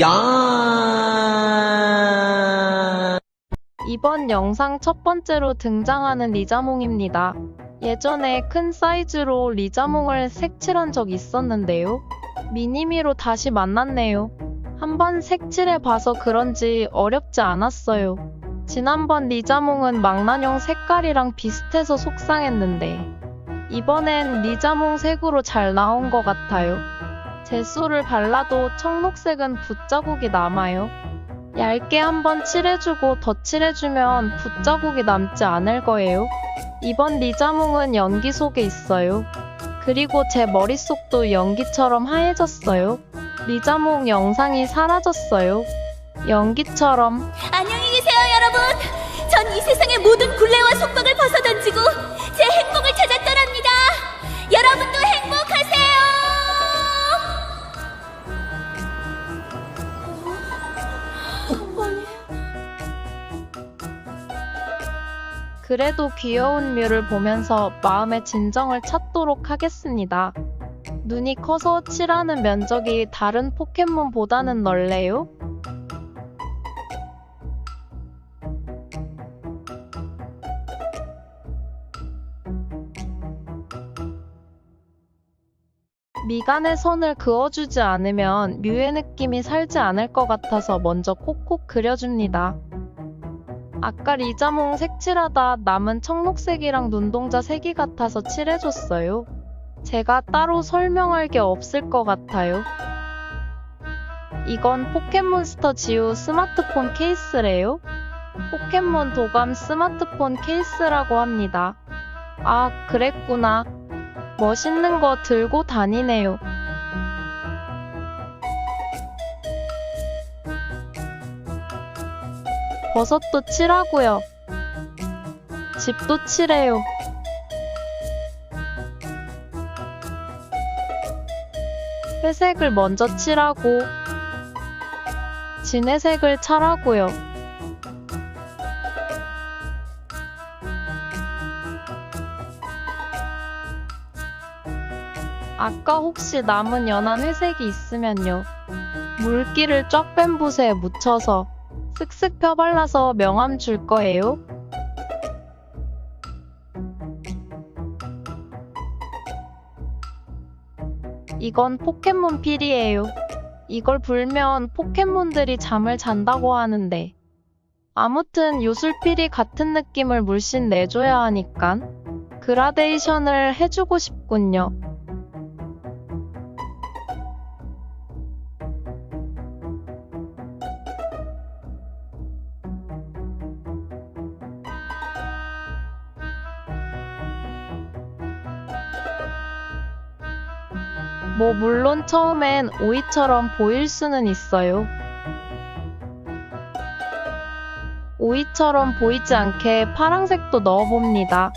야! 이번 영상 첫 번째로 등장하는 리자몽입니다. 예전에 큰 사이즈로 리자몽을 색칠한 적 있었는데요. 미니미로 다시 만났네요. 한번 색칠해 봐서 그런지 어렵지 않았어요. 지난번 리자몽은 망나뇽 색깔이랑 비슷해서 속상했는데 이번엔 리자몽 색으로 잘 나온 것 같아요. 젯소를 발라도 청록색은 붓자국이 남아요. 얇게 한번 칠해주고 더 칠해주면 붓자국이 남지 않을 거예요. 이번 리자몽은 연기 속에 있어요. 그리고 제 머릿속도 연기처럼 하얘졌어요. 리자몽 영상이 사라졌어요. 연기처럼 안녕히 계세요, 여러분. 전 이 세상의 모든 굴레와 속박을 벗어던지고 그래도 귀여운 뮤를 보면서 마음의 진정을 찾도록 하겠습니다. 눈이 커서 칠하는 면적이 다른 포켓몬보다는 넓네요. 미간에 선을 그어주지 않으면 뮤의 느낌이 살지 않을 것 같아서 먼저 콕콕 그려줍니다. 아까 리자몽 색칠하다 남은 청록색이랑 눈동자 색이 같아서 칠해줬어요. 제가 따로 설명할 게 없을 것 같아요. 이건 포켓몬스터 지우 스마트폰 케이스래요. 포켓몬 도감 스마트폰 케이스라고 합니다. 아, 그랬구나. 멋있는 거 들고 다니네요. 버섯도 칠하고요. 집도 칠해요. 회색을 먼저 칠하고 진회색을 찰하고요. 아까 혹시 남은 연한 회색이 있으면요. 물기를 쫙 뺀 붓에 묻혀서 쓱쓱 펴발라서 명암 줄 거예요. 이건 포켓몬 필이에요. 이걸 불면 포켓몬들이 잠을 잔다고 하는데. 아무튼 요술필이 같은 느낌을 물씬 내줘야 하니깐 그라데이션을 해주고 싶군요. 뭐 물론 처음엔 오이처럼 보일 수는 있어요. 오이처럼 보이지 않게 파란색도 넣어봅니다.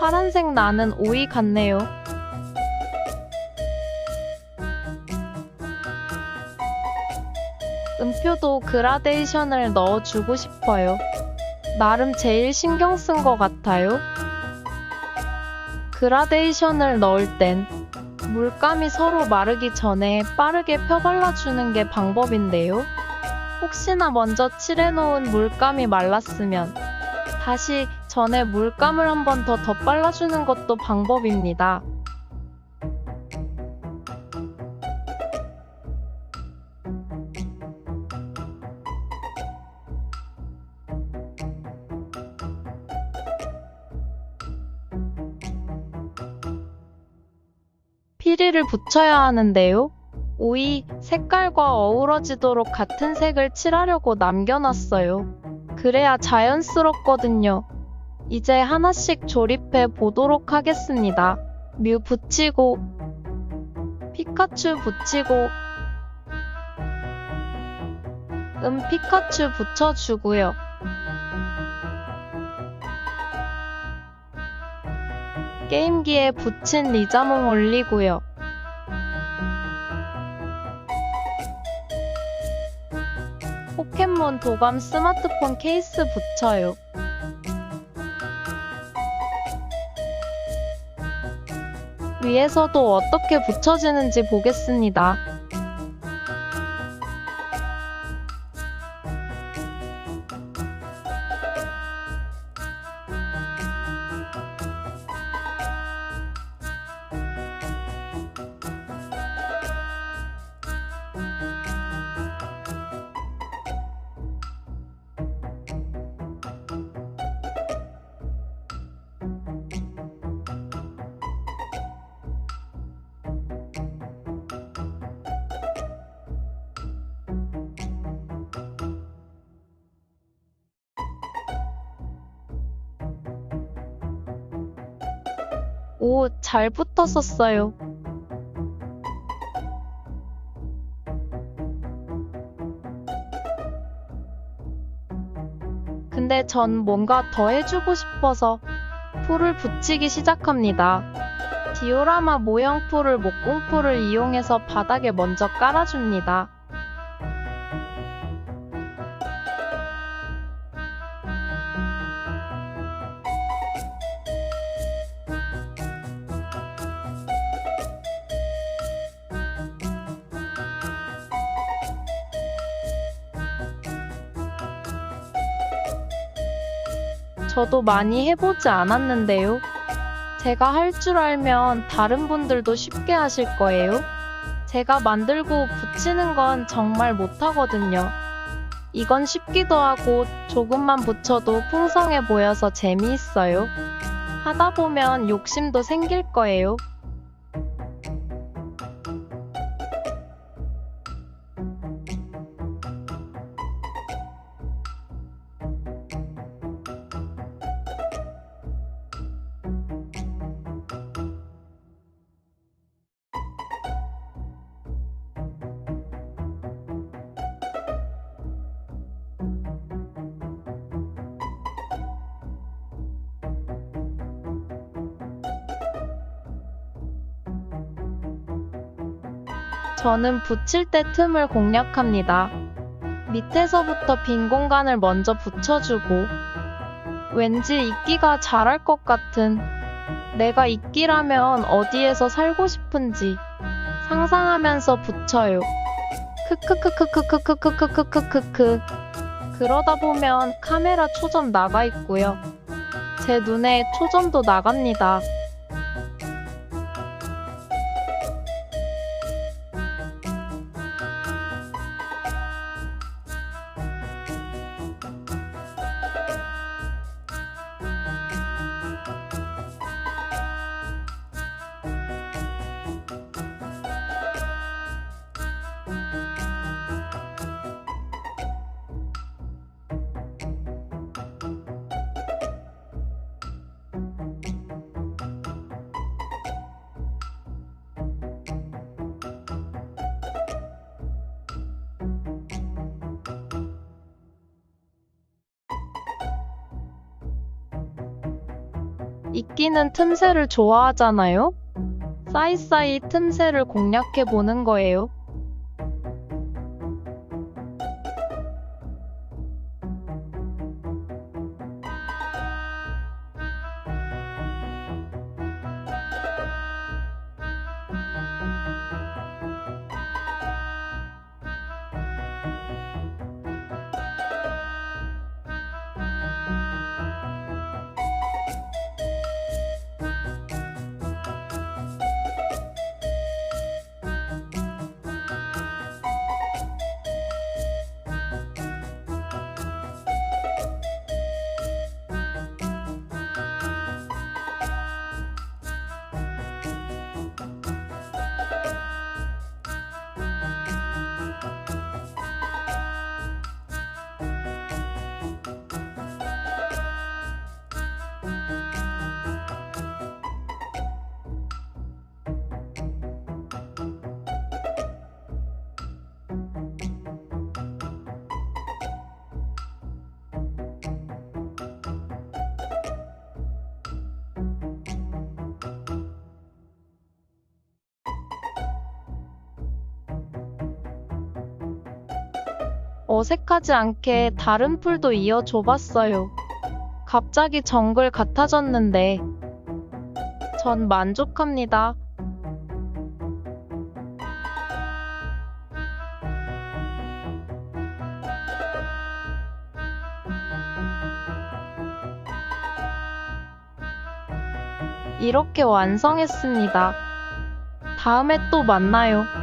파란색 나는 오이 같네요. 음표도 그라데이션을 넣어주고 싶어요. 나름 제일 신경 쓴 것 같아요. 그라데이션을 넣을 땐 물감이 서로 마르기 전에 빠르게 펴발라주는 게 방법인데요. 혹시나 먼저 칠해놓은 물감이 말랐으면 다시 전에 물감을 한 번 더 덧발라주는 것도 방법입니다. 피리를 붙여야 하는데요. 오이 색깔과 어우러지도록 같은 색을 칠하려고 남겨놨어요. 그래야 자연스럽거든요. 이제 하나씩 조립해 보도록 하겠습니다. 뮤 붙이고, 피카츄 붙이고, 음 피카츄 붙여주고요. 게임기에 붙인 리자몽 올리고요. 포켓몬 도감 스마트폰 케이스 붙여요. 위에서도 어떻게 붙여지는지 보겠습니다. 오, 잘 붙었었어요. 근데 전 뭔가 더 해주고 싶어서 풀을 붙이기 시작합니다. 디오라마 모형 풀을 목공 풀을 이용해서 바닥에 먼저 깔아줍니다. 저도 많이 해보지 않았는데요. 제가 할 줄 알면 다른 분들도 쉽게 하실 거예요. 제가 만들고 붙이는 건 정말 못하거든요. 이건 쉽기도 하고 조금만 붙여도 풍성해 보여서 재미있어요. 하다 보면 욕심도 생길 거예요. 저는 붙일 때 틈을 공략합니다. 밑에서부터 빈 공간을 먼저 붙여주고, 왠지 이끼가 자랄 것 같은, 내가 이끼라면 어디에서 살고 싶은지 상상하면서 붙여요. 크크크크크크크크크크크크. 그러다 보면 카메라 초점 나가 있고요. 제 눈에 초점도 나갑니다. 이끼는 틈새를 좋아하잖아요? 사이사이 틈새를 공략해 보는 거예요. 어색하지 않게 다른 풀도 이어줘 봤어요. 갑자기 정글 같아졌는데, 전 만족합니다. 이렇게 완성했습니다. 다음에 또 만나요.